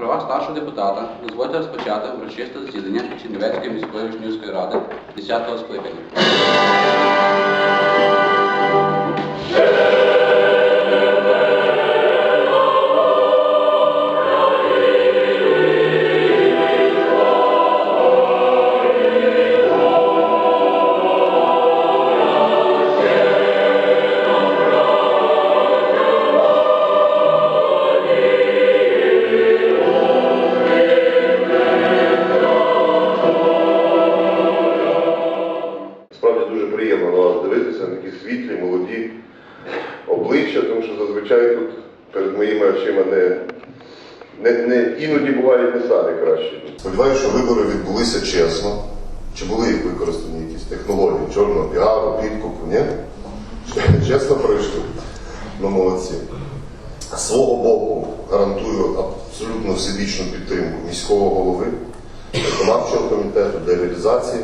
правах старшого депутата дозвольте розпочати урочисте засідання Чернівецької міської учнівської ради 10-го скликання. Приємно на вас дивитися, на такі світлі, молоді обличчя, тому що зазвичай тут перед моїми очима не, не, не іноді бувають не самі кращі. Сподіваюся, що вибори відбулися чесно. Чи були їх використані якісь технології чорного піару, підкупу, ні? Чесно пройшли. Ну, молодці. Свого боку гарантую абсолютно всебічну підтримку міського голови, виконавчого комітету для реалізації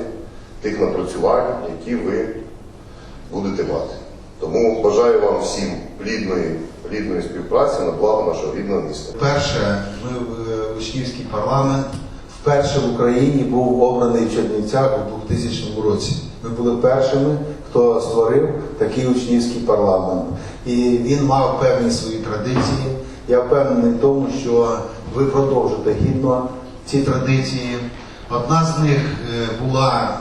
тих напрацювань, які ви будете мати. Тому бажаю вам всім плідної, плідної співпраці на благо нашого рідного міста. Вперше ми в е, учнівський парламент вперше в Україні був обраний в Чернівцях у 2000 році. Ми були першими, хто створив такий учнівський парламент. І він мав певні свої традиції. Я впевнений в тому, що ви продовжите гідно ці традиції. Одна з них е, була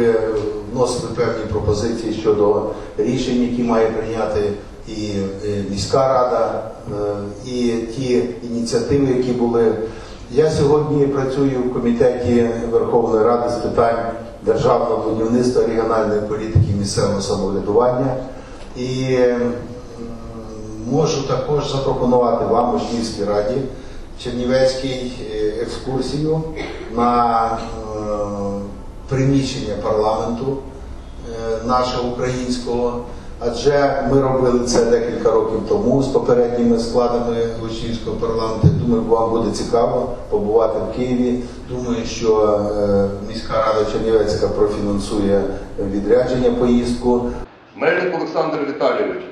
ви вносили певні пропозиції щодо рішень, які має прийняти і е, міська рада, е, і ті ініціативи, які були. Я сьогодні працюю в комітеті Верховної Ради з питань державного будівництва, регіональної політики місцевого самоврядування. І можу також запропонувати вам, Учнівській раді, Чернівецькій е, екскурсію на приміщення парламенту е, нашого українського. Адже ми робили це декілька років тому з попередніми складами учнівського парламенту. Думаю, вам буде цікаво побувати в Києві. Думаю, що е, міська рада Чернівецька профінансує відрядження поїздку. Мельник Олександр Віталійович.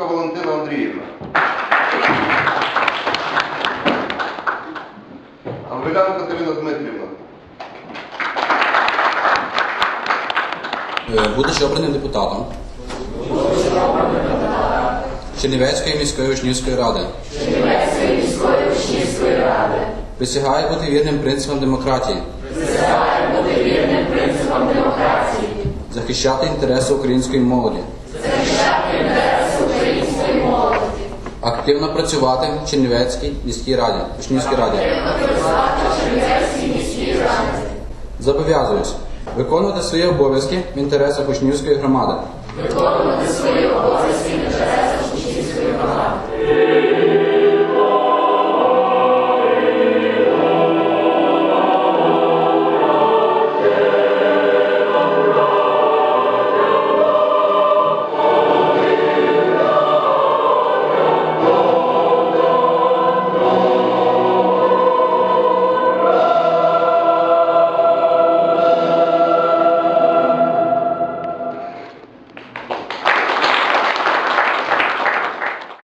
Рудка Валентина Андріївна. Амбелян Катерина Дмитрівна. Е, Будучи обраним депутатом Чернівецької міської учнівської ради. Присягаю бути вірним принципам демократії. Захищати інтереси української молоді. активно працювати в Чернівецькій міській раді. Чернівецькій раді. Зобов'язуюсь виконувати свої обов'язки в інтересах Учнівської громади. Виконувати свої обов'язки в інтересах Учнівської громади.